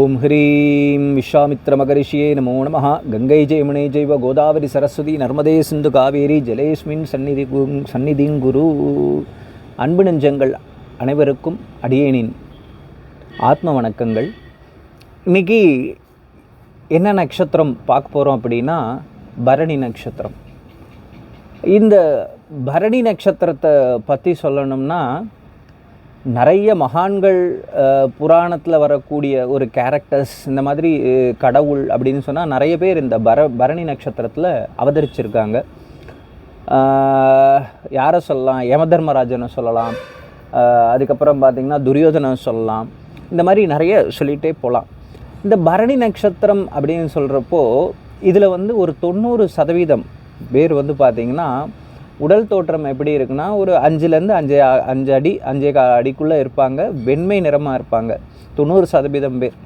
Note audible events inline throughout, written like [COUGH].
ஓம் ஹ்ரீம் விஸ்வாமித்ரமகரிஷியே நமோ நம கங்கை ஜெயமுனை ஜெய்வ கோதாவரி சரஸ்வதி நர்மதே சிந்து காவேரி ஜலேஸ்மின் சந்நிதி சந்நிதிங்குரு அன்பு நெஞ்சங்கள் அனைவருக்கும் அடியேனின் ஆத்ம வணக்கங்கள். இன்னைக்கு என்ன நட்சத்திரம் பார்க்க போகிறோம் அப்படின்னா பரணி நட்சத்திரம். இந்த பரணி நட்சத்திரத்தை பற்றி சொல்லணும்னா நிறைய மகான்கள் புராணத்தில் வரக்கூடிய ஒரு கேரக்டர்ஸ் இந்த மாதிரி கடவுள் அப்படின்னு சொன்னால் நிறைய பேர் இந்த பர பரணி நட்சத்திரத்தில் அவதரிச்சிருக்காங்க. யாரை சொல்லலாம்? யமதர்மராஜனை சொல்லலாம். அதுக்கப்புறம் பார்த்திங்கன்னா துரியோதனை சொல்லலாம். இந்த மாதிரி நிறைய சொல்லிகிட்டே போகலாம் இந்த பரணி நட்சத்திரம் அப்படின்னு சொல்கிறப்போ இதில் வந்து ஒரு தொண்ணூறு சதவீதம் பேர் வந்து பார்த்திங்கன்னா உடல் தோற்றம் எப்படி இருக்குன்னா ஒரு அஞ்சுலேருந்து அஞ்சு அஞ்சு அடி அஞ்சே கா அடிக்குள்ளே இருப்பாங்க. வெண்மை நிறமாக இருப்பாங்க. தொண்ணூறு சதவீதம் பேர்.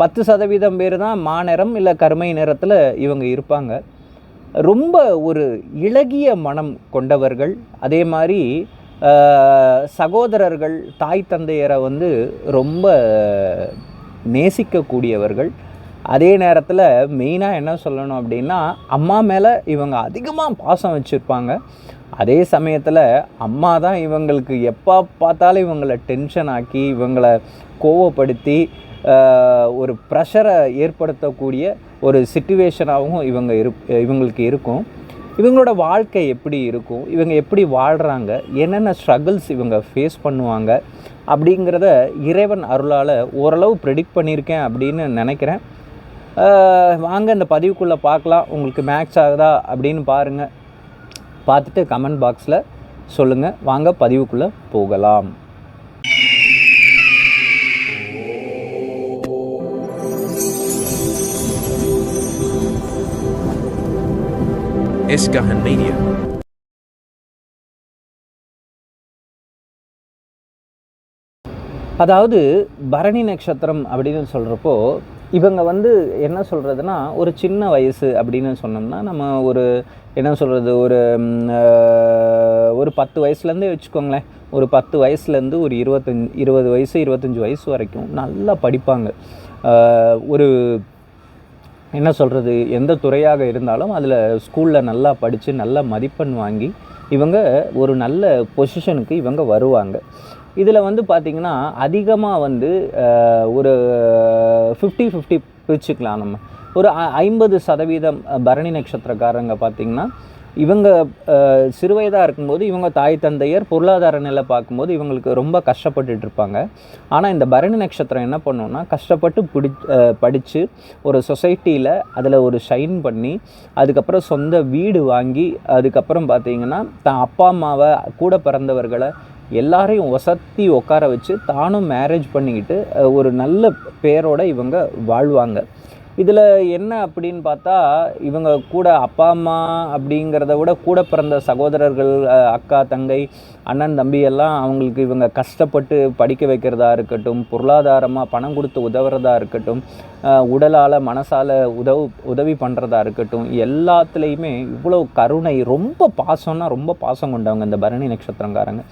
பத்து சதவீதம் பேர் தான் மாநிறம் இல்லை கருமை நிறத்தில் இவங்க இருப்பாங்க. ரொம்ப ஒரு இளகிய மனம் கொண்டவர்கள். அதே மாதிரி சகோதரர்கள் தாய் தந்தையரை வந்து ரொம்ப நேசிக்கக்கூடியவர்கள். அதே நேரத்தில் மெயினாக என்ன சொல்லணும் அப்படின்னா அம்மா மேலே இவங்க அதிகமாக பாசம் வச்சுருப்பாங்க. அதே சமயத்தில் அம்மா தான் இவங்களுக்கு எப்போ பார்த்தாலும் இவங்களை டென்ஷன் ஆக்கி இவங்களை கோவப்படுத்தி ஒரு ப்ரெஷரை ஏற்படுத்தக்கூடிய ஒரு சுச்சுவேஷனாகவும் இவங்க இரு இவங்களுக்கு இருக்கும். இவங்களோட வாழ்க்கை எப்படி இருக்கும்? இவங்க எப்படி வாழ்கிறாங்க என்னென்ன ஸ்ட்ரகிள்ஸ் இவங்க ஃபேஸ் பண்ணுவாங்க? அப்படிங்கிறத இறைவன் அருளால் ஓரளவு ப்ரெடிக்ட் பண்ணியிருக்கேன் அப்படின்னு நினைக்கிறேன். வாங்க இந்த பதிவுக்குள்ளே பார்க்கலாம். உங்களுக்கு மேட்ச் ஆகுதா அப்படின்னு பாருங்கள் பார்த்துட்டு கமெண்ட் பாக்ஸில் சொல்லுங்கள் வாங்க பதிவுக்குள்ளே போகலாம். Iskahan Media. அதாவது பரணி நட்சத்திரம் அப்படின்னு சொல்கிறப்போ இவங்க வந்து என்ன சொல்கிறதுனா ஒரு சின்ன வயசு அப்படின்னு சொன்னோம்னா நம்ம ஒரு என்ன சொல்கிறது ஒரு ஒரு பத்து வயசுலேருந்தே வச்சுக்கோங்களேன். ஒரு பத்து வயசுலேருந்து ஒரு இருபத்தஞ்சி இருபது வயசு இருபத்தஞ்சி வயசு வரைக்கும் நல்லா படிப்பாங்க. ஒரு என்ன சொல்கிறது எந்த துறையாக இருந்தாலும் அதில் ஸ்கூலில் நல்லா படித்து நல்ல மதிப்பெண் வாங்கி இவங்க ஒரு நல்ல பொசிஷனுக்கு இவங்க வருவாங்க. இதில் வந்து பார்த்திங்கன்னா அதிகமாக வந்து ஒரு ஃபிஃப்டி ஃபிஃப்டி பிரிச்சுக்கலாம் நம்ம. ஒரு ஐம்பது சதவீதம் பரணி நட்சத்திரக்காரங்க பார்த்திங்கன்னா இவங்க சிறுவயதாக இருக்கும்போது இவங்க தாய் தந்தையர் பொருளாதார நிலை பார்க்கும்போது இவங்களுக்கு ரொம்ப கஷ்டப்பட்டுட்டு இருப்பாங்க. ஆனால் இந்த பரணி நட்சத்திரம் என்ன பண்ணுன்னா கஷ்டப்பட்டு பிடி படித்து ஒரு சொசைட்டியில் அதில் ஒரு ஷைன் பண்ணி அதுக்கப்புறம் சொந்த வீடு வாங்கி அதுக்கப்புறம் பார்த்தீங்கன்னா தான் அப்பா அம்மாவை கூட பிறந்தவர்களை எல்லாரையும் வசத்தி உட்கார வச்சு தானும் மேரேஜ் பண்ணிக்கிட்டு ஒரு நல்ல பேரோட இவங்க வாழ்வாங்க. இதில் என்ன அப்படின்னு பார்த்தா இவங்க கூட அப்பா அம்மா அப்படிங்கிறத விட கூட பிறந்த சகோதரர்கள் அக்கா தங்கை அண்ணன் தம்பி எல்லாம் அவங்களுக்கு இவங்க கஷ்டப்பட்டு படிக்க வைக்கிறதா இருக்கட்டும் பொருளாதாரமாக பணம் கொடுத்து உதவுறதா இருக்கட்டும் உடலால் மனசால் உதவு உதவி பண்ணுறதா இருக்கட்டும் எல்லாத்துலேயுமே இவ்வளோ கருணை ரொம்ப பாசம்னா ரொம்ப பாசம் கொண்டவங்க இந்த பரணி நட்சத்திரங்காரங்க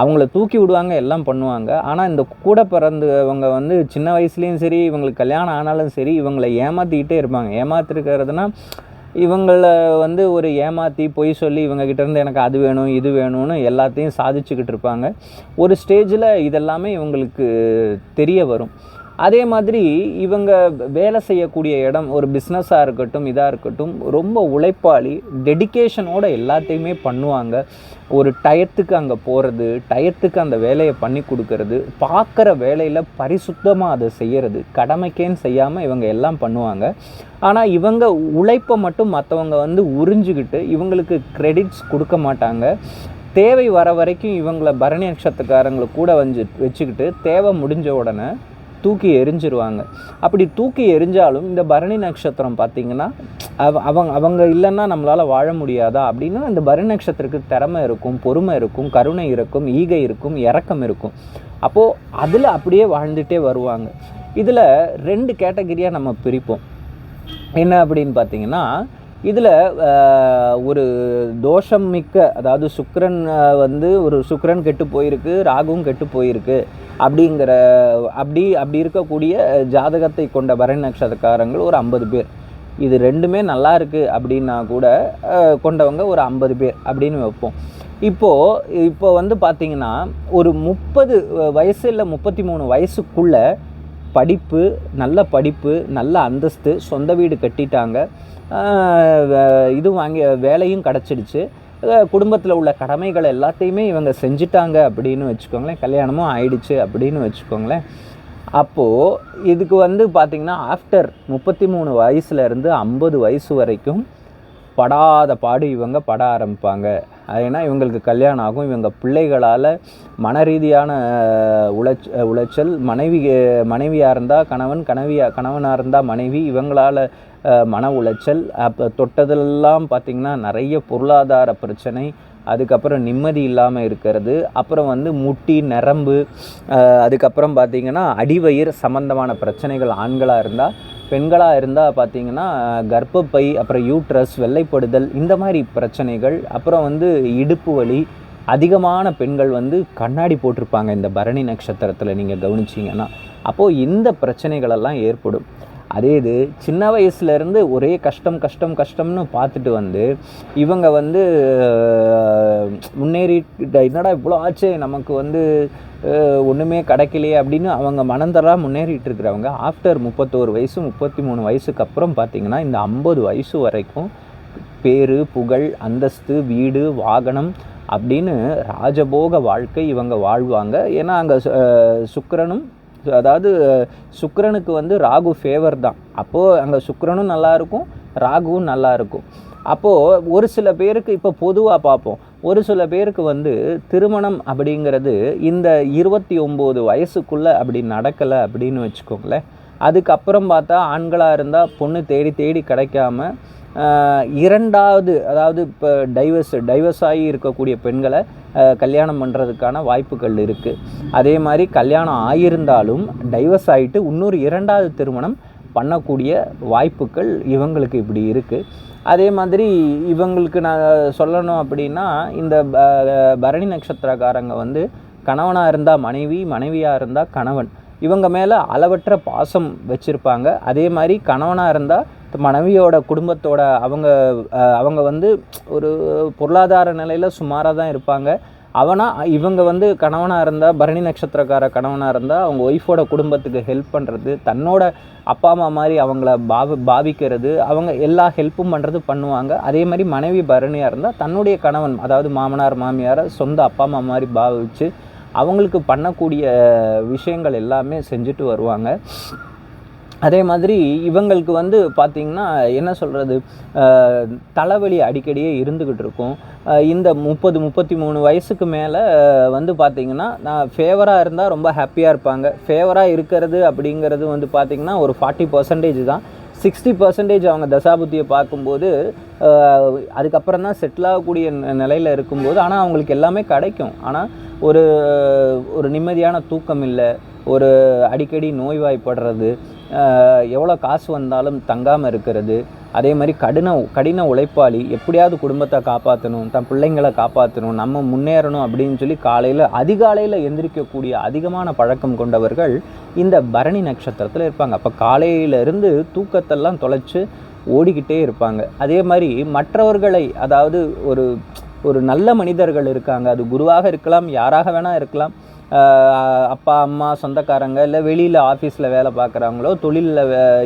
அவங்கள தூக்கி விடுவாங்க எல்லாம் பண்ணுவாங்க. ஆனால் இந்த கூட பிறந்தவங்க வந்து சின்ன வயசுலேயும் சரி இவங்களுக்கு கல்யாணம் ஆனாலும் சரி இவங்களை ஏமாற்றிக்கிட்டே இருப்பாங்க. ஏமாத்திருக்கிறதுனா இவங்கள வந்து ஒரு ஏமாற்றி பொய் சொல்லி இவங்கக்கிட்டேருந்து எனக்கு அது வேணும் இது வேணும்னு எல்லாத்தையும் சாதிச்சுக்கிட்டு இருப்பாங்க. ஒரு ஸ்டேஜில் இதெல்லாமே இவங்களுக்கு தெரிய வரும். அதே மாதிரி இவங்க வேலை செய்யக்கூடிய இடம் ஒரு பிஸ்னஸாக இருக்கட்டும் இதாக இருக்கட்டும் ரொம்ப உழைப்பாளி டெடிகேஷனோட எல்லாத்தையுமே பண்ணுவாங்க. ஒரு டயத்துக்கு அங்கே போகிறது டயத்துக்கு அந்த வேலையை பண்ணி கொடுக்கறது பார்க்குற வேலையில் பரிசுத்தமாக அதை செய்கிறது கடமைக்கேன்னு செய்யாமல் இவங்க எல்லாம் பண்ணுவாங்க. ஆனால் இவங்க உழைப்பை மட்டும் மற்றவங்க வந்து உறிஞ்சிக்கிட்டு இவங்களுக்கு கிரெடிட்ஸ் கொடுக்க மாட்டாங்க. தேவை வர வரைக்கும் இவங்களை பரணி நட்சத்திரக்காரங்களை கூட வந்து வச்சுக்கிட்டு தேவை முடிஞ்ச உடனே தூக்கி எரிஞ்சிருவாங்க. அப்படி தூக்கி எரிஞ்சாலும் இந்த பரணி நட்சத்திரம் பார்த்திங்கன்னா அவ அவங்க அவங்க இல்லைன்னா நம்மளால் வாழ முடியாதா? அப்படின்னா இந்த பரணி நட்சத்திரத்துக்கு திறமை இருக்கும் பொறுமை இருக்கும் கருணை இருக்கும் ஈகை இருக்கும் இறக்கம் இருக்கும். அப்போது அதில் அப்படியே வாழ்ந்துட்டே வருவாங்க. இதில் ரெண்டு கேட்டகரியாக நம்ம பிரிப்போம். என்ன அப்படின்னு பார்த்தீங்கன்னா இதில் ஒரு தோஷம் மிக்க அதாவது சுக்கரன் வந்து ஒரு சுக்கரன் கெட்டு போயிருக்கு ராகுவும் கெட்டு போயிருக்கு அப்படிங்கிற அப்படி அப்படி இருக்கக்கூடிய ஜாதகத்தை கொண்ட பரணி நட்சத்திரக்காரங்கள் ஒரு ஐம்பது பேர். இது ரெண்டுமே நல்லா இருக்குது அப்படின்னா கூட கொண்டவங்க ஒரு ஐம்பது பேர் அப்படின்னு வைப்போம். இப்போது இப்போ வந்து பார்த்திங்கன்னா ஒரு முப்பது வயசு இல்லை முப்பத்தி மூணு வயசுக்குள்ளே படிப்பு நல்ல படிப்பு நல்ல அந்தஸ்து சொந்த வீடு கட்டிட்டாங்க. வே- இது வாங்கி வேலையும் கிடச்சிடுச்சு. குடும்பத்தில் உள்ள கடமைகள் எல்லாத்தையுமே இவங்க செஞ்சிட்டாங்க அப்படின்னு வச்சுக்கோங்களேன். கல்யாணமும் ஆயிடுச்சு அப்படின்னு வச்சுக்கோங்களேன். அப்போது இதுக்கு வந்து பார்த்திங்கன்னா ஆஃப்டர் முப்பத்தி மூணு வயசுலேருந்து ஐம்பது வயசு வரைக்கும் படாத பாடு இவங்க பட ஆரம்பிப்பாங்க. அது ஏன்னா இவங்களுக்கு கல்யாணம் ஆகும். இவங்க பிள்ளைகளால் மன ரீதியான அஹ், உளைச்ச உளைச்சல் மனைவி மனைவியாக இருந்தால் கணவன் கணவியாக கணவனாக இருந்தால் மனைவி இவங்களால் மன உளைச்சல் அப்போ தொட்டதெல்லாம் பார்த்திங்கன்னா நிறைய பொருளாதார பிரச்சனை அதுக்கப்புறம் நிம்மதி இல்லாமல் இருக்கிறது அப்புறம் வந்து முட்டி நரம்பு அதுக்கப்புறம் பார்த்திங்கன்னா அடிவயிறு சம்மந்தமான பிரச்சனைகள் ஆண்களாக இருந்தால் பெண்களாக இருந்தால் பார்த்தீங்கன்னா கர்ப்பப்பை அப்புறம் யூட்ரஸ் வெள்ளைப்படுதல் இந்த மாதிரி பிரச்சனைகள் அப்புறம் வந்து இடுப்பு வலி அதிகமான பெண்கள் வந்து கண்ணாடி போட்டிருப்பாங்க இந்த பரணி நட்சத்திரத்தில் நீங்கள் கவனிச்சிங்கன்னா. அப்போது இந்த பிரச்சனைகளெல்லாம் ஏற்படும். அதே இது சின்ன வயசுலேருந்து ஒரே கஷ்டம் கஷ்டம் கஷ்டம்னு பார்த்துட்டு வந்து இவங்க வந்து முன்னேறிட்டு முன்னேறி என்னடா இவ்வளோ ஆச்சு நமக்கு வந்து ஒன்றுமே கிடைக்கலையே அப்படின்னு அவங்க மனந்தராக முன்னேறிட்டு இருக்கிறவங்க ஆஃப்டர் முப்பத்தோரு வயசு முப்பத்தி மூணு வயசுக்கு அப்புறம் பார்த்தீங்கன்னா இந்த ஐம்பது வயசு வரைக்கும் பேரு புகழ் அந்தஸ்து வீடு வாகனம் அப்படின்னு ராஜபோக வாழ்க்கை இவங்க வாழ்வாங்க. ஏன்னா அங்கே சுக்கரனும் அதாவது சுக்கரனுக்கு வந்து ராகு ஃபேவர் தான். அப்போது அங்கே சுக்கரனும் நல்லா இருக்கும் ராகுவும் நல்லாயிருக்கும் அப்போது ஒரு சில பேருக்கு இப்போ பொதுவாக பார்ப்போம் ஒரு சில பேருக்கு வந்து திருமணம் அப்படிங்கிறது இந்த இருபத்தி ஒம்பது வயசுக்குள்ளே அப்படி நடக்கலை அப்படின்னு வச்சுக்கோங்களேன். அதுக்கப்புறம் பார்த்தா ஆண்களாக இருந்தால் பொண்ணு தேடி தேடி கிடைக்காம இரண்டாவது அதாவது இப்போ டைவர்ஸ் டைவர்ஸ் ஆகி இருக்கக்கூடிய பெண்களை கல்யாணம் பண்ணுறதுக்கான வாய்ப்புகள் இருக்குது அதே மாதிரி கல்யாணம் ஆகியிருந்தாலும் டைவர்ஸ் ஆகிட்டு இன்னொரு இரண்டாவது திருமணம் பண்ணக்கூடிய வாய்ப்புகள் இவங்களுக்கு இப்படி இருக்குது அதே மாதிரி இவங்களுக்கு நான் சொல்லணும் அப்படின்னா இந்த ப- பரணி நட்சத்திரக்காரங்க வந்து கணவனாக இருந்தால் மனைவி மனைவியாக இருந்தால் கணவன். இவங்க மேலே அளவற்ற பாசம் வச்சுருப்பாங்க. அதே மாதிரி கணவனாக இருந்தால் மனைவியோட குடும்பத்தோட அவங்க அவங்க வந்து ஒரு பொருளாதார நிலையில் சுமாராக தான் இருப்பாங்க. அவனா இவங்க வந்து கணவனாக இருந்தால் பரணி நட்சத்திரக்கார கணவனாக இருந்தால் அவங்க ஒய்ஃபோட குடும்பத்துக்கு ஹெல்ப் பண்ணுறது தன்னோட அப்பா அம்மா மாதிரி அவங்கள பாவ பாவிக்கிறது அவங்க எல்லா ஹெல்ப்பும் பண்ணுறது பண்ணுவாங்க. அதே மாதிரி மனைவி பரணியாக இருந்தால் தன்னுடைய கணவன் அதாவது மாமனார் மாமியாரை சொந்த அப்பா அம்மா மாதிரி பாவிச்சு அவங்களுக்கு பண்ணக்கூடிய விஷயங்கள் எல்லாமே செஞ்சுட்டு வருவாங்க. அதே மாதிரி இவங்களுக்கு வந்து பார்த்திங்கன்னா என்ன சொல்கிறது தலைவலி அடிக்கடியே இருந்துக்கிட்டு இருக்கும். இந்த முப்பது முப்பத்தி மூணு வயசுக்கு மேலே வந்து பார்த்திங்கன்னா நான் ஃபேவராக இருந்தால் ரொம்ப ஹாப்பியாக இருப்பாங்க. ஃபேவராக இருக்கிறது அப்படிங்கிறது வந்து பார்த்திங்கன்னா ஒரு ஃபார்ட்டி பர்சன்டேஜ் தான். சிக்ஸ்டி பர்சன்டேஜ் அவங்க தசாபுத்தியை பார்க்கும்போது அதுக்கப்புறம் தான் செட்டில் ஆகக்கூடிய நிலையில் இருக்கும்போது ஆனால் அவங்களுக்கு எல்லாமே கிடைக்கும். ஆனால் ஒரு ஒரு நிம்மதியான தூக்கம் இல்லை ஒரு அடிக்கடி நோய்வாய்ப்படுறது எவ்வளோ காசு வந்தாலும் தங்காமல் இருக்கிறது அதே மாதிரி கடின கடின உழைப்பாளி எப்படியாவது குடும்பத்தை காப்பாற்றணும் தன் பிள்ளைங்களை காப்பாற்றணும் நம்ம முன்னேறணும் அப்படின்னு சொல்லி காலையில் அதிகாலையில் எந்திரிக்கக்கூடிய அதிகமான பழக்கம் கொண்டவர்கள் இந்த பரணி நட்சத்திரத்தில் இருப்பாங்க. அப்போ காலையிலேருந்து தூக்கத்தெல்லாம் தொலைச்சு ஓடிக்கிட்டே இருப்பாங்க. அதே மாதிரி மற்றவர்களை அதாவது ஒரு ஒரு நல்ல மனிதர்கள் இருக்காங்க. அது குருவாக இருக்கலாம் யாராக வேணால் இருக்கலாம். அப்பா அம்மா சொந்தக்காரங்க இல்லை வெளியில் ஆஃபீஸில் வேலை பார்க்குறவங்களோ தொழிலில்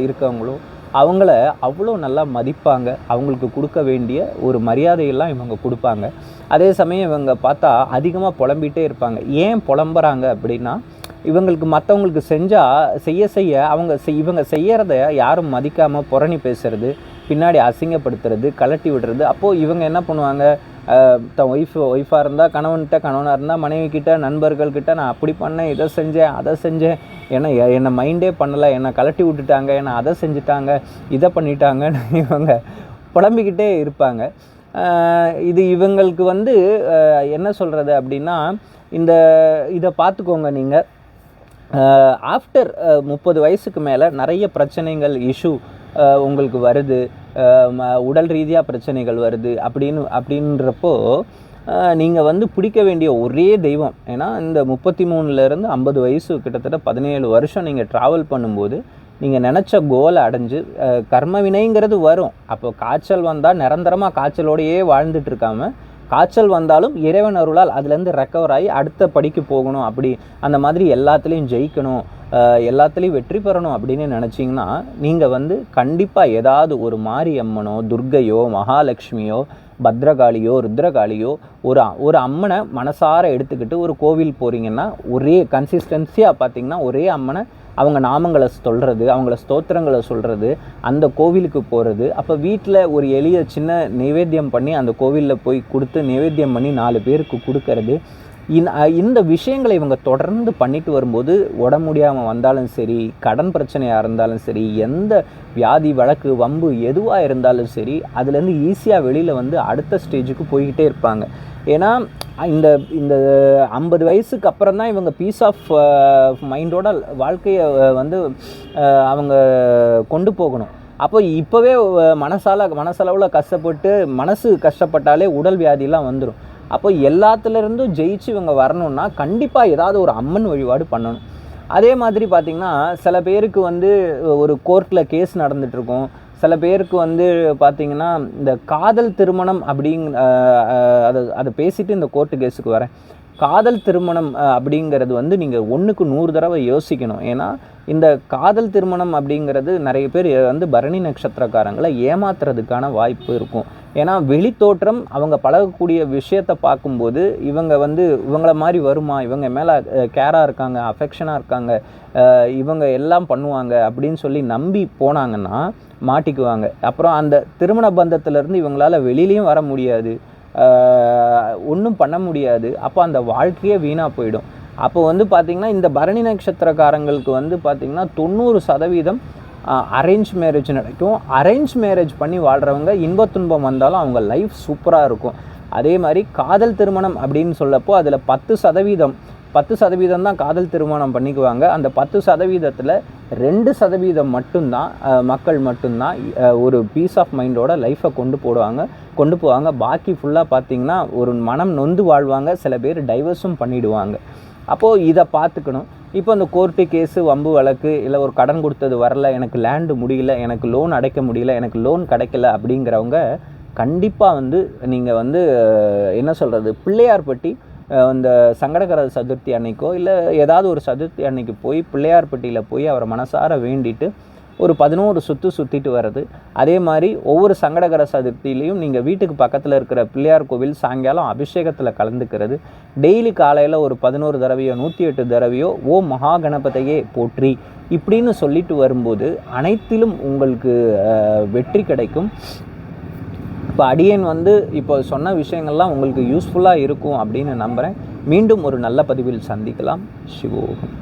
இருக்கவங்களோ அவங்கள அவ்வளோ நல்லா மதிப்பாங்க. அவங்களுக்கு கொடுக்க வேண்டிய ஒரு மரியாதையெல்லாம் இவங்க கொடுப்பாங்க. அதே சமயம் இவங்க பார்த்தா அதிகமாக புலம்பிகிட்டே இருப்பாங்க. ஏன் புலம்புறாங்க அப்படின்னா இவங்களுக்கு மற்றவங்களுக்கு செஞ்சால் செய்ய செய்ய அவங்க செய் இவங்க செய்கிறத யாரும் மதிக்காமல் புரணி பேசுறது பின்னாடி அசிங்கப்படுத்துறது கலட்டி விடுறது. அப்போது இவங்க என்ன பண்ணுவாங்க? தன் ஒய்ஃப் ஒய்ஃபாக இருந்தால் கணவன்கிட்ட கணவனாக இருந்தால் மனைவிக்கிட்ட நண்பர்கள்கிட்ட நான் அப்படி பண்ணேன் இதை செஞ்சேன் அதை செஞ்சேன். ஏன்னா எ- என்னை மைண்டே பண்ணலை என்னை கலட்டி விட்டுட்டாங்க என்னை அதை செஞ்சுட்டாங்க இதை பண்ணிட்டாங்கன்னு [LAUGHS] இவங்க புலம்பிக்கிட்டே இருப்பாங்க. இது இவங்களுக்கு வந்து என்ன சொல்கிறது அப்படின்னா இந்த இதை பார்த்துக்கோங்க நீங்கள் ஆஃப்டர் முப்பது வயசுக்கு மேலே நிறைய பிரச்சனைகள் இஷ்யூ உங்களுக்கு வருது. உடல் ரீதியாக பிரச்சனைகள் வருது அப்படின்னு அப்படின்றப்போ நீங்கள் வந்து பிடிக்க வேண்டிய ஒரே தெய்வம். ஏன்னா இந்த முப்பத்தி மூணுலேருந்து ஐம்பது வயசு கிட்டத்தட்ட பதினேழு வருஷம் நீங்கள் ட்ராவல் பண்ணும்போது நீங்கள் நினச்ச கோலை அடைஞ்சு கர்ம வினைங்கிறது வரும். அப்போ காய்ச்சல் வந்தால் நிரந்தரமாக காய்ச்சலோடையே வாழ்ந்துட்டு இருக்காமல் காய்ச்சல் வந்தாலும் இறைவன் அருளால் அதுலேருந்து ரெக்கவர் ஆகி அடுத்த படிக்கு போகணும் அப்படி அந்த மாதிரி எல்லாத்துலேயும் ஜெயிக்கணும் எல்லாத்துலேயும் வெற்றி பெறணும் அப்படின்னு நினச்சிங்கன்னா நீங்கள் வந்து கண்டிப்பாக ஏதாவது ஒரு மாரியம்மனோ துர்க்கையோ மகாலட்சுமியோ பத்ரகாளியோ ருத்ரகாளியோ ஒரு ஒரு அம்மனை மனசார எடுத்துக்கிட்டு ஒரு கோவில் போகிறீங்கன்னா ஒரே கன்சிஸ்டன்சியாக பார்த்தீங்கன்னா ஒரே அம்மனை அவங்க நாமங்களை சொல்கிறது அவங்கள ஸ்தோத்திரங்களை சொல்கிறது அந்த கோவிலுக்கு போகிறது அப்போ வீட்டில் ஒரு எளிய சின்ன நைவேத்தியம் பண்ணி அந்த கோவிலில் போய் கொடுத்து நைவேத்தியம் பண்ணி நாலு பேருக்கு கொடுக்கறது. இந்த இந்த விஷயங்களை இவங்க தொடர்ந்து பண்ணிட்டு வரும்போது உடம்பு முடியாமல் வந்தாலும் சரி கடன் பிரச்சனையாக இருந்தாலும் சரி எந்த வியாதி வழக்கு வம்பு எதுவாக இருந்தாலும் சரி அதுலேருந்து ஈஸியாக வெளியில் வந்து அடுத்த ஸ்டேஜுக்கு போய்கிட்டே இருப்பாங்க. ஏன்னா இந்த இந்த ஐம்பது வயசுக்கு அப்புறம் தான் இவங்க பீஸ் ஆஃப் மைண்டோட வாழ்க்கையை வந்து அவங்க கொண்டு போகணும். அப்போ இப்போவே மனசால மனசளவில் கஷ்டப்பட்டு மனசு கஷ்டப்பட்டாலே உடல் வியாதிலாம் வந்துடும் அப்போ எல்லாத்துலேருந்தும் ஜெயிச்சு இவங்க வரணும்னா கண்டிப்பாக ஏதாவது ஒரு அம்மன் வழிபாடு பண்ணணும். அதே மாதிரி பார்த்திங்கன்னா சில பேருக்கு வந்து ஒரு கோர்ட்டில் கேஸ் நடந்துகிட்ருக்கும் சில பேருக்கு வந்து பார்த்திங்கன்னா இந்த காதல் திருமணம் அப்படிங் அதை அதை பேசிவிட்டு இந்த கோர்ட்டு கேஸுக்கு வரேன். காதல் திருமணம் அப்படிங்கிறது வந்து நீங்கள் ஒன்றுக்கு நூறு தடவை யோசிக்கணும். ஏன்னா இந்த காதல் திருமணம் அப்படிங்கிறது நிறைய பேர் வந்து பரணி நட்சத்திரக்காரங்களை ஏமாத்துறதுக்கான வாய்ப்பு இருக்கும். ஏன்னா வெளித்தோற்றம் அவங்க பழகக்கூடிய விஷயத்தை பார்க்கும்போது இவங்க வந்து இவங்கள மாதிரி வருமா? இவங்க மேலே கேராக இருக்காங்க அஃபெக்ஷனாக இருக்காங்க இவங்க எல்லாம் பண்ணுவாங்க அப்படின்னு சொல்லி நம்பி போனாங்கன்னா மாட்டிக்குவாங்க. அப்புறம் அந்த திருமண பந்தத்திலேருந்து இவங்களால் வெளியிலையும் வர முடியாது. ஒன்றும் பண்ண முடியாது. அப்போ அந்த வாழ்க்கையே வீணாக போயிடும். அப்போ வந்து பார்த்திங்கன்னா இந்த பரணி நட்சத்திரக்காரங்களுக்கு வந்து பார்த்திங்கன்னா தொண்ணூறு சதவீதம் அரேஞ்ச் மேரேஜ் நடக்கும். அரேஞ்ச் மேரேஜ் பண்ணி வாழ்கிறவங்க இன்பத் துன்பம் வந்தாலும் அவங்க லைஃப் சூப்பராக இருக்கும். அதே மாதிரி காதல் திருமணம் அப்படின்னு சொல்லப்போ அதில் பத்து சதவீதம் பத்து சதவீதம் தான் காதல் திருமணம் பண்ணிக்குவாங்க. அந்த பத்து சதவீதத்தில் ரெண்டு சதவீதம் மட்டும்தான் மக்கள் மட்டும்தான் ஒரு பீஸ் ஆஃப் மைண்டோட லைஃப்பை கொண்டு போடுவாங்க. கொண்டு போவாங்க. பாக்கி ஃபுல்லாக பார்த்தீங்கன்னா ஒரு மனம் நொந்து வாழ்வாங்க. சில பேர் டைவர்ஸும் பண்ணிவிடுவாங்க அப்போது இதை பார்த்துக்கணும். இப்போ இந்த கோர்ட்டு கேஸு வம்பு வழக்கு இல்லை ஒரு கடன் கொடுத்தது வரல எனக்கு லேண்டு முடியல எனக்கு லோன் அடைக்க முடியல எனக்கு லோன் கிடைக்கல அப்படிங்கிறவங்க கண்டிப்பாக வந்து நீங்கள் வந்து என்ன சொல்கிறது பிள்ளையார்பட்டி அந்த இந்த சங்கடகர சதுர்த்தி அன்னைக்கோ இல்லை ஏதாவது ஒரு சதுர்த்தி அன்னைக்கு போய் பிள்ளையார்பட்டியில் போய் அவரை மனசார வேண்டிட்டு ஒரு பதினோரு சுற்று சுற்றிட்டு வர்றது. அதே மாதிரி ஒவ்வொரு சங்கடகர சதுர்த்திலையும் நீங்கள் வீட்டுக்கு பக்கத்தில் இருக்கிற பிள்ளையார் கோவில் சாயங்காலம் அபிஷேகத்தில் கலந்துக்கிறது. டெய்லி காலையில் ஒரு பதினோரு தடவையோ நூற்றி எட்டு தடவையோ ஓ மகா கணபதியே போற்றி. இப்படின்னு சொல்லிட்டு வரும்போது அனைத்திலும் உங்களுக்கு வெற்றி கிடைக்கும். இப்போ அடியேன் வந்து இப்போ சொன்ன விஷயங்கள்லாம் உங்களுக்கு யூஸ்ஃபுல்லாக இருக்கும் அப்படின்னு நம்புகிறேன் மீண்டும் ஒரு நல்ல பதிவில் சந்திக்கலாம். சிவோகம்